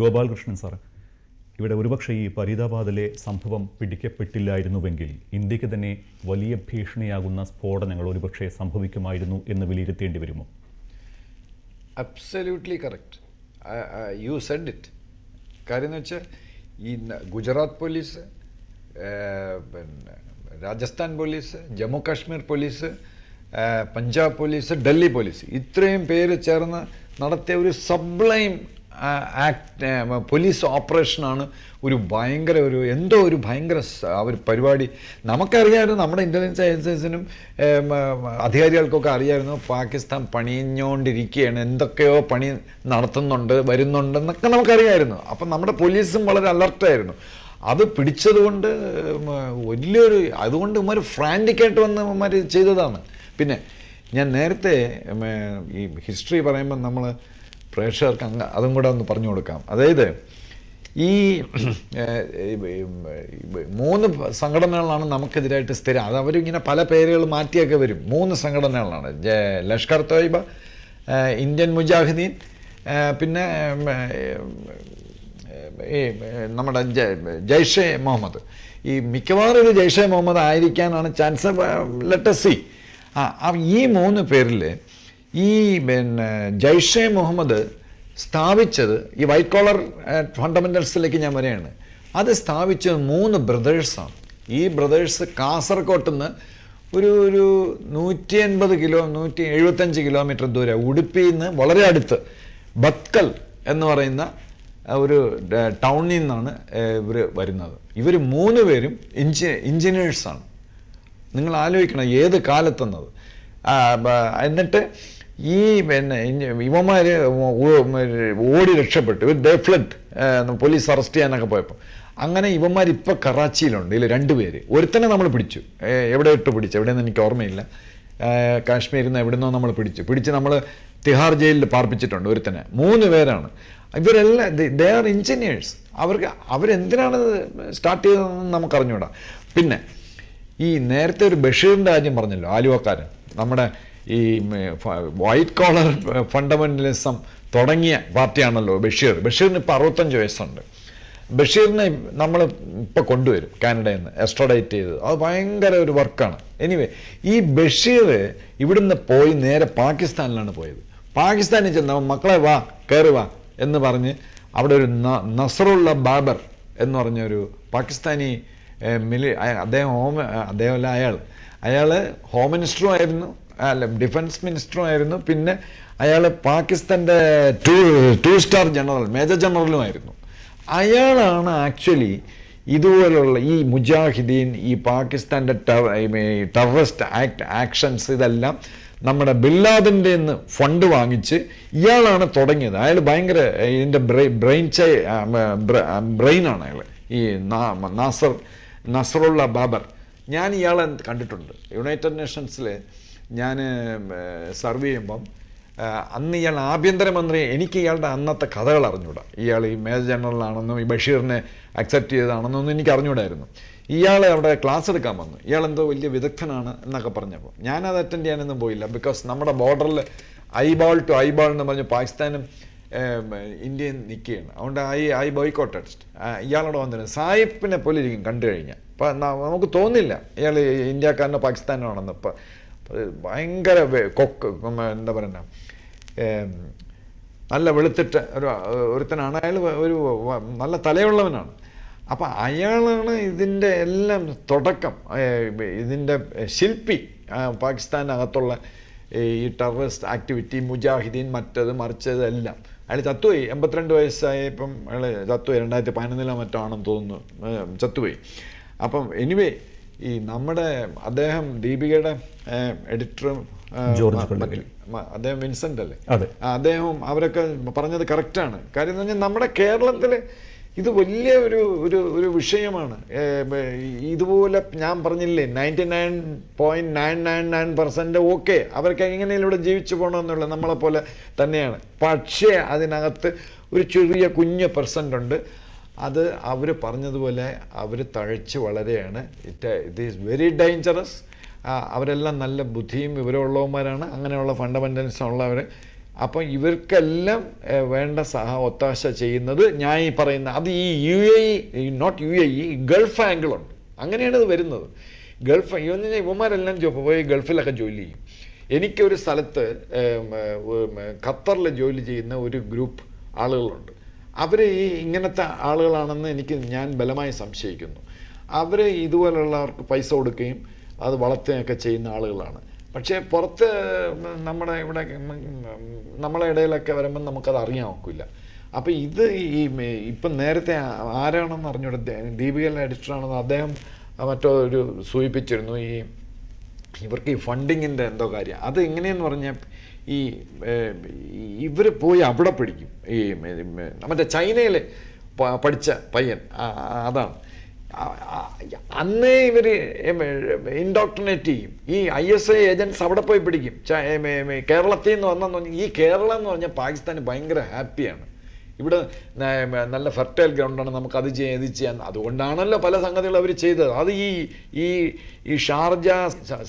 Gopalakrishnan sir ഇവിടെ ഒരുപക്ഷെ ഈ ഫരീദാബാദിലെ സംഭവം പിടിക്കപ്പെട്ടില്ലായിരുന്നുവെങ്കിൽ ഇന്ത്യയ്ക്ക് തന്നെ വലിയ ഭീഷണിയാകുന്ന സ്ഫോടനങ്ങൾ ഒരുപക്ഷെ സംഭവിക്കുമായിരുന്നു എന്ന് വിലയിരുത്തേണ്ടി വരുമോ? Absolutely correct you said it കാര്യം വെച്ചാൽ ഈ Gujarat police Rajasthan police Jammu Kashmir police Punjab police Delhi police ഇത്രയും പേര് ചേർന്ന് നടത്തിയ ഒരു സബ്ലൈം ആക്ട് പോലീസ് ഓപ്പറേഷനാണ് ഒരു ഭയങ്കര ഒരു എന്തോ ഒരു ഭയങ്കര ഒരു പരിപാടി. നമുക്കറിയാമായിരുന്നു നമ്മുടെ ഇന്റലിജൻസ് ഏജൻസീസിനും അധികാരികൾക്കൊക്കെ അറിയായിരുന്നു പാകിസ്ഥാൻ പണിഞ്ഞുകൊണ്ടിരിക്കുകയാണ് എന്തൊക്കെയോ പണി നടത്തുന്നുണ്ട് വരുന്നുണ്ടെന്നൊക്കെ നമുക്കറിയായിരുന്നു അപ്പം നമ്മുടെ പോലീസും വളരെ അലർട്ടായിരുന്നു അത് പിടിച്ചതുകൊണ്ട് വലിയൊരു അതുകൊണ്ട് ഒരു ഫ്രാന്റിക്കായിട്ട് വന്ന് ഇവന്മാർ ചെയ്തതാണ്. പിന്നെ ഞാൻ നേരത്തെ ഈ ഹിസ്റ്ററി പറയുമ്പോൾ നമ്മൾ പ്രേക്ഷകർക്ക് അങ്ങ് അതും കൂടെ ഒന്ന് പറഞ്ഞു കൊടുക്കാം. അതായത് ഈ മൂന്ന് സംഘടനകളാണ് നമുക്കെതിരായിട്ട് സ്ഥിരം. അത് അവരിങ്ങനെ പല പേരുകൾ മാറ്റിയൊക്കെ വരും. മൂന്ന് സംഘടനകളാണ്. ലഷ്കർ തോയ്ബ ഇന്ത്യൻ മുജാഹിദീൻ പിന്നെ ഈ നമ്മുടെ ജയ്ഷെ മുഹമ്മദ്. ഈ മിക്കവാറും ഇത് ജയ്ഷെ മുഹമ്മദ് ആയിരിക്കാനാണ് ചാൻസ്. Let's see. ആ, ഈ മൂന്ന് പേരിൽ ഈ പിന്നെ ജയ്ഷെ മുഹമ്മദ് സ്ഥാപിച്ചത് ഈ വൈറ്റ് കോളർ ഫണ്ടമെന്റൽസിലേക്ക് ഞാൻ വരികയാണ്. അത് സ്ഥാപിച്ചത് മൂന്ന് ബ്രദേഴ്സാണ് ഈ ബ്രദേഴ്സ് കാസർകോട്ട് നിന്ന് ഒരു ഒരു നൂറ്റി അൻപത് കിലോ നൂറ്റി എഴുപത്തഞ്ച് കിലോമീറ്റർ ദൂരെ ഉടുപ്പിയിൽ നിന്ന് വളരെ അടുത്ത് ബത്കൽ എന്ന് പറയുന്ന ഒരു ടൗണിൽ നിന്നാണ് ഇവർ വരുന്നത്. ഇവർ മൂന്ന് പേരും ഇഞ്ചി എഞ്ചിനീയേഴ്സാണ് നിങ്ങൾ ആലോചിക്കണം ഏത് കാലത്തെന്നത്. എന്നിട്ട് ഈ പിന്നെ ഇവന്മാർ ഓടി രക്ഷപ്പെട്ടു. ദേ ഫ്ലഡ് പോലീസ് അറസ്റ്റ് ചെയ്യാനൊക്കെ പോയപ്പോൾ അങ്ങനെ ഇവന്മാർ ഇപ്പോൾ കറാച്ചിയിലുണ്ട് ഇതിൽ രണ്ട് പേര്. ഒരുത്തനെ നമ്മൾ പിടിച്ചു. എവിടെ ഇട്ട് പിടിച്ചു? എവിടെയെന്ന് എനിക്ക് ഓർമ്മയില്ല. കാശ്മീരിൽ നിന്ന് എവിടെ നിന്നോ നമ്മൾ പിടിച്ചു. പിടിച്ച് നമ്മൾ തിഹാർ ജയിലിൽ പാർപ്പിച്ചിട്ടുണ്ട് ഒരുത്തനെ. മൂന്ന് പേരാണ്. ഇവരെല്ലാം ദേ ആർ എഞ്ചിനീയേഴ്സ്. അവർക്ക് അവരെന്തിനാണ് സ്റ്റാർട്ട് ചെയ്തതെന്ന് നമുക്ക് അറിഞ്ഞുകൂടാ പിന്നെ ഈ നേരത്തെ ഒരു ബഷീറിന്റെ കാര്യം പറഞ്ഞല്ലോ ആലുവക്കാരൻ. നമ്മുടെ ഈ വൈറ്റ് കോളർ ഫണ്ടമെന്റലിസം തുടങ്ങിയ പാർട്ടിയാണല്ലോ ബഷീർ. ബഷീറിന് ഇപ്പോൾ അറുപത്തഞ്ച് വയസ്സുണ്ട്. ബഷീറിനെ നമ്മൾ ഇപ്പോൾ കൊണ്ടുവരും കാനഡയിൽ നിന്ന് എക്സ്ട്രഡേറ്റ് ചെയ്ത്. അത് ഭയങ്കര ഒരു വർക്കാണ്. എനിവേ ഈ ബഷീർ ഇവിടുന്ന് പോയി നേരെ പാകിസ്ഥാനിലാണ് പോയത്. പാകിസ്ഥാനിൽ ചെന്ന മക്കളെ വാ കയറി വാ എന്ന് പറഞ്ഞ് അവിടെ ഒരു നസറുള്ള ബാബർ എന്ന് പറഞ്ഞൊരു പാകിസ്ഥാനി മിലി അദ്ദേഹം ഹോം അദ്ദേഹമല്ല അയാൾ അയാൾ ഹോം മിനിസ്റ്ററും ആയിരുന്നു. അല്ല ഡിഫൻസ് മിനിസ്റ്ററും ആയിരുന്നു. പിന്നെ അയാൾ പാകിസ്ഥാന്റെ two two star general major ജനറലുമായിരുന്നു അയാളാണ് ആക്ച്വലി ഇതുപോലുള്ള ഈ മുജാഹിദീൻ ഈ പാകിസ്ഥാന്റെ ടെററിസ്റ്റ് ആക്ട് ആക്ഷൻസ് ഇതെല്ലാം നമ്മുടെ ബില്ലാദിന്റെ നിന്ന് ഫണ്ട് വാങ്ങിച്ച് ഇയാളാണ് തുടങ്ങിയത്. അയാൾ ഭയങ്കര ഇതിന്റെ ബ്രെയിൻ ബ്രെയിൻ ചൈ ബ്രെയിനാണ് അയാൾ ഈ നാസർ നസറുള്ള ബാബർ. ഞാൻ ഇയാളെ കണ്ടിട്ടുണ്ട്. യുണൈറ്റഡ് നേഷൻസിൽ ഞാൻ സർവ് ചെയ്യുമ്പം അന്ന് ഇയാൾ ആഭ്യന്തരമന്ത്രി എനിക്ക് ഇയാളുടെ അന്നത്തെ കഥകൾ അറിഞ്ഞൂടാ. ഇയാൾ ഈ മേജർ ജനറലാണെന്നും ഈ ബഷീറിനെ അക്സെപ്റ്റ് ചെയ്തതാണെന്നൊന്നും എനിക്ക് അറിഞ്ഞൂടായിരുന്നു. ഇയാൾ അവിടെ ക്ലാസ് എടുക്കാൻ വന്നു. ഇയാൾ എന്തോ വലിയ വിദഗ്ധനാണ് എന്നൊക്കെ പറഞ്ഞപ്പോൾ ഞാനത് അറ്റൻഡ് ചെയ്യാനൊന്നും പോയില്ല. ബിക്കോസ് നമ്മുടെ ബോർഡറിൽ ഐബാൾ ടു ഐബാൾ എന്ന് പറഞ്ഞ് പാകിസ്ഥാനും ഇന്ത്യയും നിൽക്കുകയാണ്. അതുകൊണ്ട് ഐ ഐ ബോയ്ക്കോട്ടഡ് ഇയാളോട് വന്നിരുന്നു. സായിപ്പിനെ പോലെ ഇരിക്കും കണ്ടു കഴിഞ്ഞാൽ. അപ്പം നമുക്ക് തോന്നില്ല. ഇയാൾ ഇന്ത്യക്കാരനോ പാകിസ്ഥാനോ ആണെന്ന്. ഇപ്പം ഭയങ്കര കൊക്ക് എന്താ പറയുക നല്ല വെളുത്തിട്ട് ഒരു ഒരുത്തനാണ് അയാൾ ഒരു നല്ല തലയുള്ളവനാണ്. അപ്പം അയാളാണ് ഇതിന്റെ എല്ലാം തുടക്കം. ഇതിന്റെ ശില്പി പാകിസ്ഥാനകത്തുള്ള ഈ ടെററിസ്റ്റ് ആക്ടിവിറ്റി മുജാഹിദീൻ മറ്റത് മറിച്ചത് എല്ലാം. അയാൾ ചത്തുപോയി. എൺപത്തിരണ്ട് വയസ്സായപ്പം അയാൾ ചത്തുപോയി. രണ്ടായിരത്തി പതിനൊന്നിലോ മറ്റോ ആണെന്ന് തോന്നുന്നു ചത്തുപോയി. അപ്പം എനിവേ ഈ നമ്മുടെ അദ്ദേഹം ദീപികയുടെ എഡിറ്ററും ജോർജ്. അദ്ദേഹം വിൻസെന്റ് അല്ലേ? അദ്ദേഹവും അവരൊക്കെ പറഞ്ഞത് കറക്റ്റാണ് കാര്യം എന്ന് പറഞ്ഞാൽ നമ്മുടെ കേരളത്തിൽ ഇത് വലിയ ഒരു ഒരു ഒരു വിഷയമാണ്. ഇതുപോലെ ഞാൻ പറഞ്ഞില്ലേ ninety nine point nine nine nine percent okay അവർക്ക് എങ്ങനെയും ഇവിടെ ജീവിച്ചു പോകണമെന്നുള്ള നമ്മളെ പോലെ തന്നെയാണ്. പക്ഷേ അതിനകത്ത് ഒരു ചെറിയ കുഞ്ഞ് പെർസെന്റ് ഉണ്ട്. അത് അവർ പറഞ്ഞതുപോലെ അവർ തഴച്ച് വളരെയാണ്. It it is very dangerous അവരെല്ലാം നല്ല ബുദ്ധിയും വിവരമുള്ളവന്മാരാണ്. അങ്ങനെയുള്ള ഫണ്ടമെന്റൽസ് ഉള്ളവർ അപ്പം ഇവർക്കെല്ലാം വേണ്ട സഹ ഒത്താശ ചെയ്യുന്നത് ഞാൻ ഈ പറയുന്ന അത് ഈ U A E not U A E Gulf ആംഗിളുണ്ട്. അങ്ങനെയാണ് ഇത് വരുന്നത്. ഗൾഫ് ഇവന്ന് ഇവന്മാരെല്ലാം പോയി ഗൾഫിലൊക്കെ ജോലി ചെയ്യും. എനിക്കൊരു സ്ഥലത്ത് ഖത്തറിൽ ജോലി ചെയ്യുന്ന ഒരു ഗ്രൂപ്പ് ആളുകളുണ്ട്. അവർ ഈ ഇങ്ങനത്തെ ആളുകളാണെന്ന് എനിക്ക് ഞാൻ ബലമായി സംശയിക്കുന്നു. അവർ ഇതുപോലുള്ളവർക്ക് പൈസ കൊടുക്കുകയും അത് വളർത്തുകയൊക്കെ ചെയ്യുന്ന ആളുകളാണ്. പക്ഷേ പുറത്ത് നമ്മുടെ ഇവിടെ നമ്മളെ ഇടയിലൊക്കെ വരുമ്പം നമുക്കത് അറിയാൻ ഒക്കില്ല അപ്പോൾ ഇത് ഈ ഇപ്പം നേരത്തെ ആരാണെന്ന് അറിഞ്ഞൂടെ? ദീപികയിലെ എഡിറ്ററാണെന്ന് അദ്ദേഹം മറ്റോ ഒരു സൂചിപ്പിച്ചിരുന്നു ഈ ഇവർക്ക് ഈ ഫണ്ടിങ്ങിന്റെ എന്തോ കാര്യം. അത് എങ്ങനെയെന്ന് പറഞ്ഞാൽ ഈ ഇവർ പോയി അവിടെ പിടിക്കും ഈ മറ്റേ ചൈനയിൽ പഠിച്ച പയ്യൻ. അതാണ്. അന്നേ ഇവർ ഇൻഡോക്ട്രിനേറ്റ് ചെയ്യും. ഈ ഐ എസ് ഐ ഏജൻസ് അവിടെ പോയി പിടിക്കും. കേരളത്തിൽ നിന്ന് വന്നെന്ന് പറഞ്ഞാൽ ഈ കേരളം എന്ന് പറഞ്ഞാൽ പാകിസ്ഥാൻ ഭയങ്കര ഹാപ്പിയാണ്. ഇവിടെ നല്ല ഫെർട്ടൈൽ ഗ്രൗണ്ടാണ് നമുക്ക് അത് ചെയ്യാൻ ഇത് ചെയ്യാൻ അതുകൊണ്ടാണല്ലോ പല സംഗതികൾ അവർ ചെയ്തത്. അത് ഈ ഈ ഈ ഷാർജ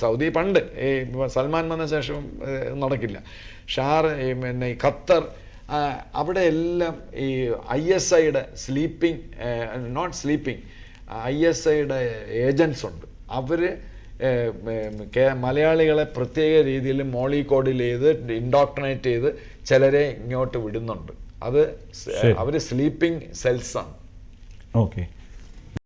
സൗദി പണ്ട് ഈ സൽമാൻ വന്ന ശേഷം നടക്കില്ല. ഷാർ പിന്നെ ഖത്തർ അവിടെ എല്ലാം ഈ ഐ എസ് ഐയുടെ sleeping not sleeping I S ഐയുടെ ഏജൻസ് ഉണ്ട്. അവർ മലയാളികളെ പ്രത്യേക രീതിയിൽ മോളിക്കോഡിൽ ചെയ്ത് ഇൻഡോക്ട്രിനേറ്റ് ചെയ്ത് ചിലരെ ഇങ്ങോട്ട് വിടുന്നുണ്ട്. അത് അവർ അവർ സ്ലീപ്പിംഗ് സെൽസാണ് ഓക്കെ